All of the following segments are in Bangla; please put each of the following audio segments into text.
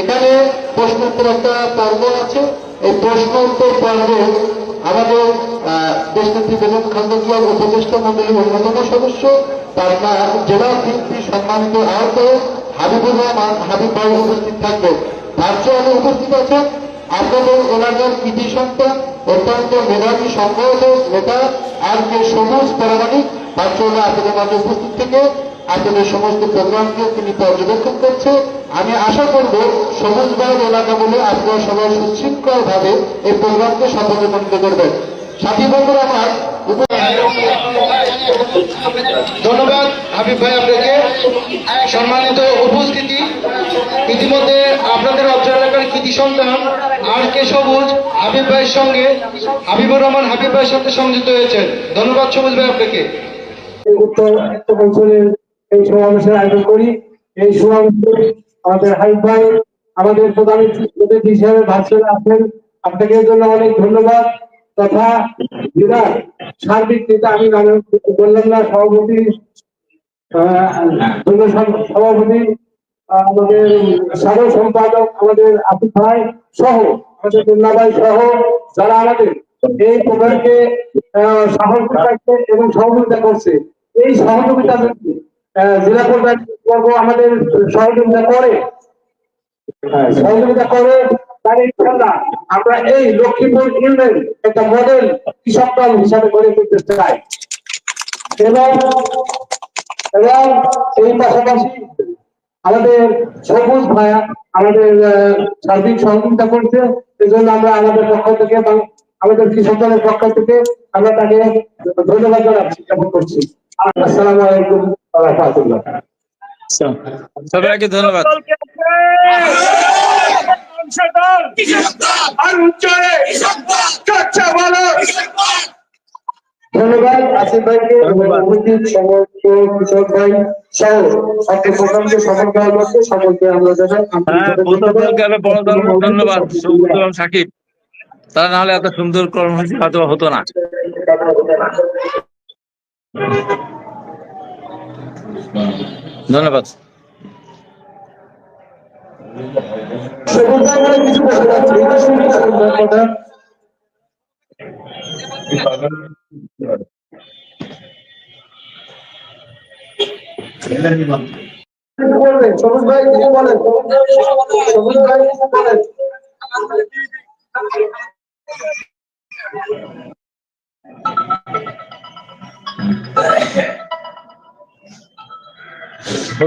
এখানে প্রশ্ন উত্তর একটা পর্ব আছে। এই প্রশ্ন উত্তর পর্বে আমাদের দেশনেত্রী বেগম খালেদা জিয়ার উপদেষ্টা মন্ডলীর অন্যতম সদস্য পাটনা জেলা বিএনপি সম্মানিত আহ্বায়ক হাবিবুর রহমান হাবিব ভাই উপস্থিত থাকবেন। ভার্চুয়ালি উপস্থিত আছেন আপনাদের এলাকার কৃতি সন্তান, অত্যন্ত মেধাবী সংগঠক, নেতা, আর কে সবুজ পারামানিক ভার্চুয়ালি আপনাদের মাঝে উপস্থিত থেকে আপনাদের সমস্ত প্রোগ্রামকে তিনি পর্যবেক্ষণ করছে। আমি আশা করব সবুজ ভাইয়ের এলাকা বলে আপনারা সবাই সুশৃঙ্খল ভাবে এই প্রোগ্রামকে সফলমণ্ডিত করবেন সাথী বন্ধুরা, আমার ধন্যবাদ হাবিব ভাই আপনাকে। সম্মানিত উপস্থিতি। ইতিমধ্যে আপনাদের অত্র এলাকার কৃতি সন্তান আর কে সবুজ হাবিব ভাইয়ের সঙ্গে হাবিবুর রহমান হাবিব ভাইয়ের সাথে সংযুক্ত হয়েছেন। ধন্যবাদ সবুজ ভাই আপনাকে। উত্তর অঞ্চলের এই সমাবেশের আয়োজন করি। এই সমাবেশে আমাদের হাইফ ভাই, আমাদের প্রধান অতিথি হিসেবে ভার্চুয়াল আছেন আপনাকে জন্য অনেক ধন্যবাদ। তথা জেলার সার্বিক নেতা আমি বললাম না, সভাপতি সভাপতি আমাদের সাধারণ সম্পাদক, আমাদের আফিফ ভাই সহ, আমাদের দুল্লা ভাই সহ, যারা আমাদের এই প্রোগ্রামকে সাহস এবং সহযোগিতা করছে। এই সহযোগিতা জেলা পর্যায়ে বর্গ আমাদের সহযোগিতা করে। হ্যাঁ, সহযোগিতা করে আমরা এই লক্ষ্মীপুর ইউনিয়ন একটা মডেল কৃষক দল হিসাবে গড়ে তুলতে চাই। এবং এবং এই পাশাপাশি আমাদের সবুজ ভাইয়া আমাদের সার্বিক সহযোগিতা করছে। এজন্য আমরা আমাদের পক্ষ থেকে এবং আমাদের কৃষক দলের পক্ষ থেকে আমরা তাকে ধন্যবাদ জানাচ্ছি জ্ঞাপন করছি। আসসালামু আলাইকুম। সবাইকে ধন্যবাদ। ধন্যবাদ। আসিফ ভাইকে উপস্থিত সমস্ত কৃষক ভাই সহ সকল প্রোগ্রামকে সফল করার মধ্যে সকলকে আমরা হ্যাঁ ধন্যবাদ। সাকিব। তারা না হলে এত সুন্দর কর্মসূচি হয়তো হতো না। ধন্যবাদ সবুজ ভাই বলে কিছু বলতে চাচ্ছি এটা শুনি সবুজ ভাইয়ের কথা কিছু বলবেন সবুজ ভাই কিছু বলেন সবুজ ভাই কিছু বলেন হলো গে তো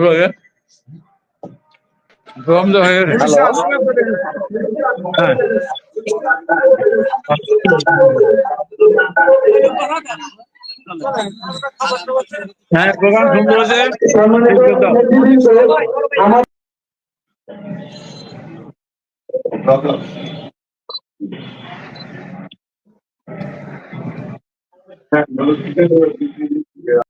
হয়ে হ্যাঁ। হ্যাঁ প্রোগ্রাম সুন্দর হয়েছে সম্মানিত আমার